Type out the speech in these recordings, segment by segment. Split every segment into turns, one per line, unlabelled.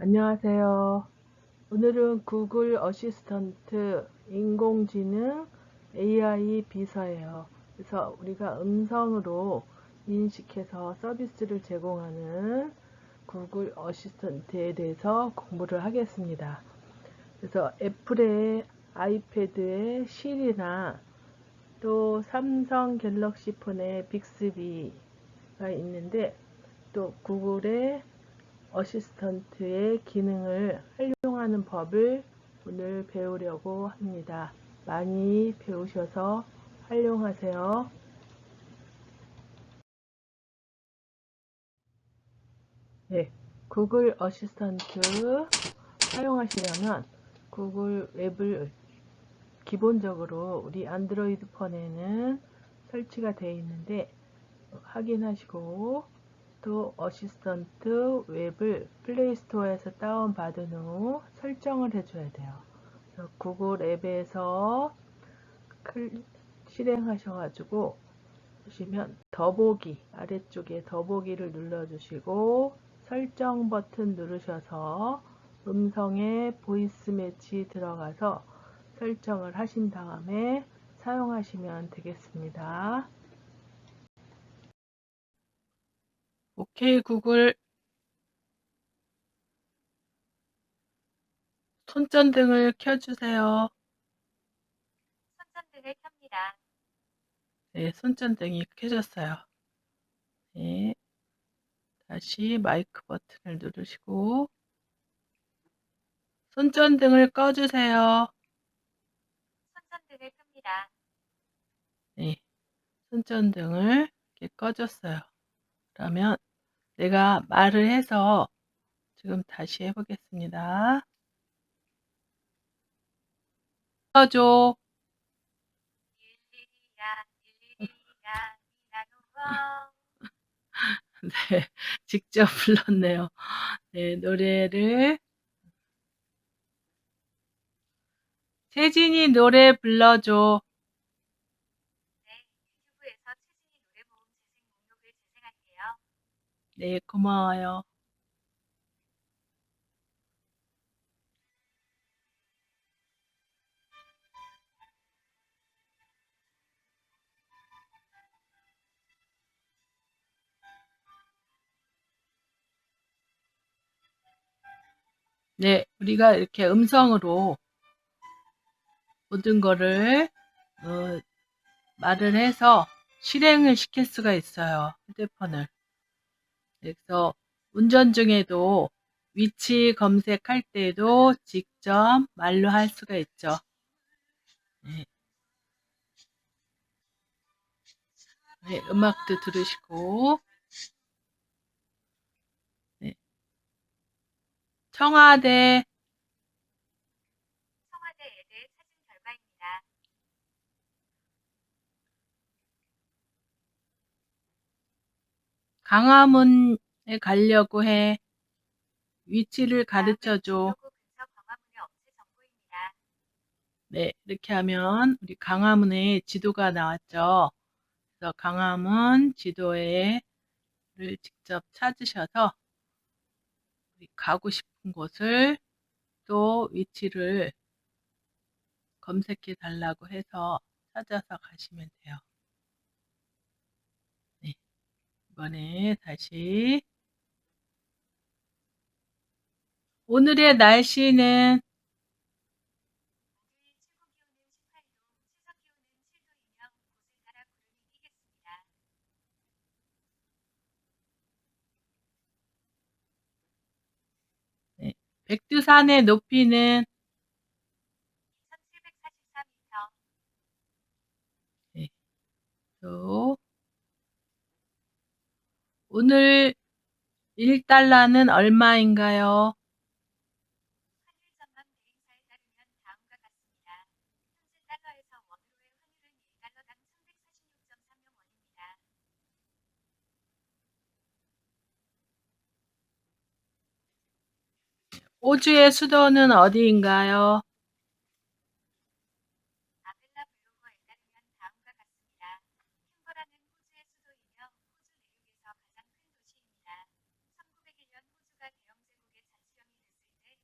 안녕하세요. 오늘은 구글 어시스턴트 인공지능 AI 비서예요. 그래서 우리가 음성으로 인식해서 서비스를 제공하는 구글 어시스턴트에 대해서 공부를 하겠습니다. 그래서 애플의 아이패드의 실이나 또 삼성 갤럭시 폰의 빅스비가 있는데 또 구글의 어시스턴트의 기능을 활용하는 법을 오늘 배우려고 합니다. 많이 배우셔서 활용하세요. 네, 구글 어시스턴트 사용하시려면 구글 웹을 기본적으로 우리 안드로이드 폰에는 설치가 되어 있는데 확인하시고 또 어시스턴트 웹을 플레이스토어에서 다운받은 후 설정을 해줘야 돼요. 구글 앱에서 실행하셔가지고 보시면 더보기 아래쪽에 더보기를 눌러주시고 설정 버튼 누르셔서 음성에 보이스 매치 들어가서 설정을 하신 다음에 사용하시면 되겠습니다. 오케이 구글 손전등을 켜주세요.
손전등을 켭니다.
네, 손전등이 켜졌어요. 네, 다시 마이크 버튼을 누르시고 손전등을 꺼주세요.
손전등을 끕니다.
네, 손전등을 이렇게 꺼줬어요. 그러면 내가 말을 해서 지금 다시 해보겠습니다.
이나노왕.
네, 직접 불렀네요. 네, 노래를. 세진이 노래 불러줘.
네, 유튜브에서 최진이 노래 모음 재생 목록을 재생할게요.
네, 고마워요. 네, 우리가 이렇게 음성으로 모든 거를 어, 말을 해서 실행을 시킬 수가 있어요. 휴대폰을. 그래서 운전 중에도 위치 검색할 때도 직접 말로 할 수가 있죠. 네. 네, 음악도 들으시고 네. 청와대
청와대 애들 찾은 결과입니다.
강화문에 가려고 해. 위치를 가르쳐 줘. 네, 이렇게 하면 우리 강화문에 지도가 나왔죠. 그래서 강화문 지도에를 직접 찾으셔서 가고 싶은 곳을 또 위치를 검색해 달라고 해서 찾아서 가시면 돼요. 네, 이번에 다시 오늘의 날씨는
오늘 최고 기온은 18도, 최저 기온은 7도이며 곳을 따라 구름이 끼겠습니다.
백두산의 높이는
2744m,
또 오늘 1달러는 얼마인가요?
환율 전망 대행사에 따르면 다음과 같습니다. 현재 달러에서 원으로의 환율은 1달러당 1146.3명 원입니다.
호주의 수도는 어디인가요?
아벨라 블로거에 따르면 다음과 같습니다. 캔버라는 호주의 수도이며 호주 내륙에서 가장 큰 도시입니다. 1901년 호주가 대영 제국의 자치령이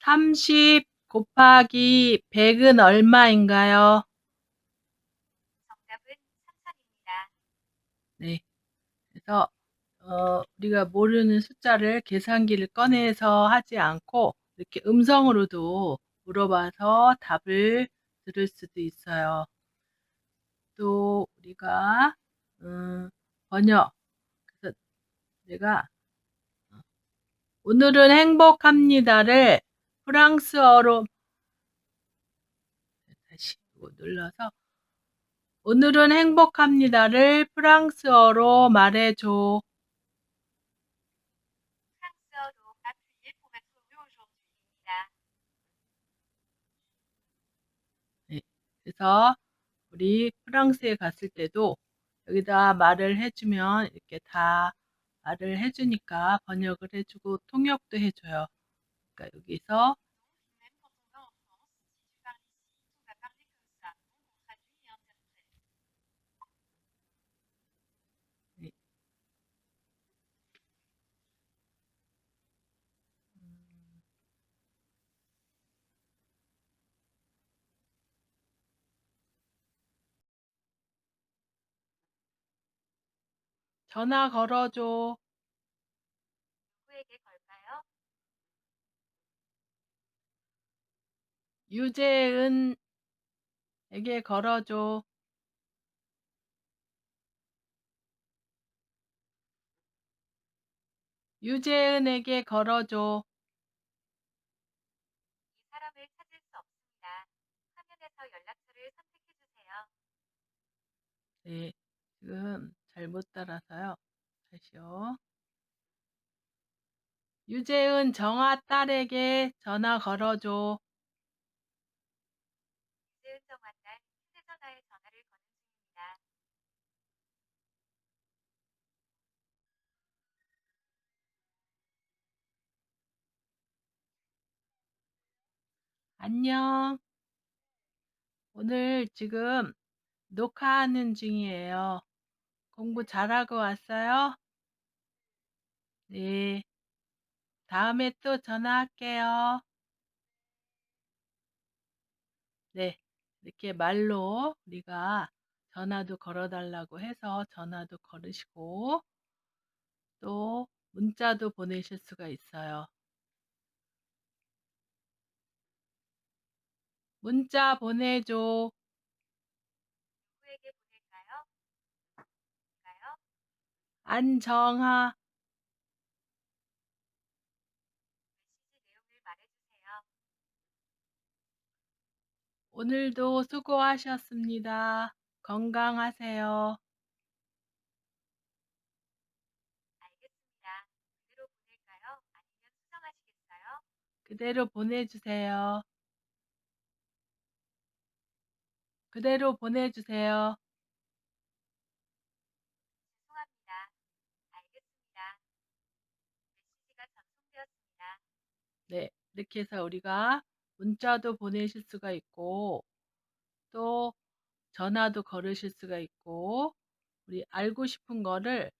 30 곱하기 100은 얼마인가요?
정답은 3000입니다.
네. 그래서 어, 우리가 모르는 숫자를 계산기를 꺼내서 하지 않고 이렇게 음성으로도 물어봐서 답을 들을 수도 있어요. 또 우리가 음, 번역 그래서 내가 어, 오늘은 행복합니다를 프랑스어로 다시 눌러서 오늘은 행복합니다를 프랑스어로 말해줘.
aujourd'hui.입니다.
그래서 우리 프랑스에 갔을 때도 여기다 말을 해주면 이렇게 다 말을 해주니까 번역을 해주고 통역도 해줘요. 그러니까 여기서
va en France, si tu parles ici, tu vas parler comme ça. Donc on traduit et interprète.
음, 전화 걸어줘.
누구에게 걸까요?
유재은에게 걸어줘. 유재은에게 걸어줘.
이 사람을 찾을 수 없습니다. 화면에서 연락처를 선택해 주세요.
네, 지금 잘못 따라서요. 다시요. 유재은 정아 딸에게 전화 걸어줘.
유재은 정환날 휴대전화에 전화를 거는 중입니다.
안녕. 오늘 지금 녹화하는 중이에요. 공부 잘하고 왔어요? 네. 다음에 또 전화할게요. 네. 이렇게 말로 우리가 전화도 걸어달라고 해서 전화도 걸으시고 또 문자도 보내실 수가 있어요. 문자 보내줘.
누구에게 보낼까요? 볼까요?
안정아.
메시지 내용을 말해주세요.
오늘도 수고하셨습니다. 건강하세요.
알겠습니다. 그대로 보낼까요? 아니면 수정하시겠어요?
그대로 보내주세요. 그대로 보내주세요.
죄송합니다. 알겠습니다. 메시지가 전송되었습니다.
네, 이렇게 해서 우리가 문자도 보내실 수가 있고, 또 전화도 걸으실 수가 있고, 우리 알고 싶은 거를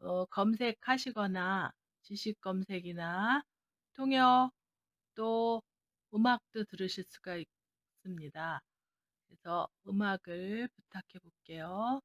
어, 검색하시거나 지식 검색이나 통역 또 음악도 들으실 수가 있습니다. 그래서 음악을 부탁해 볼게요.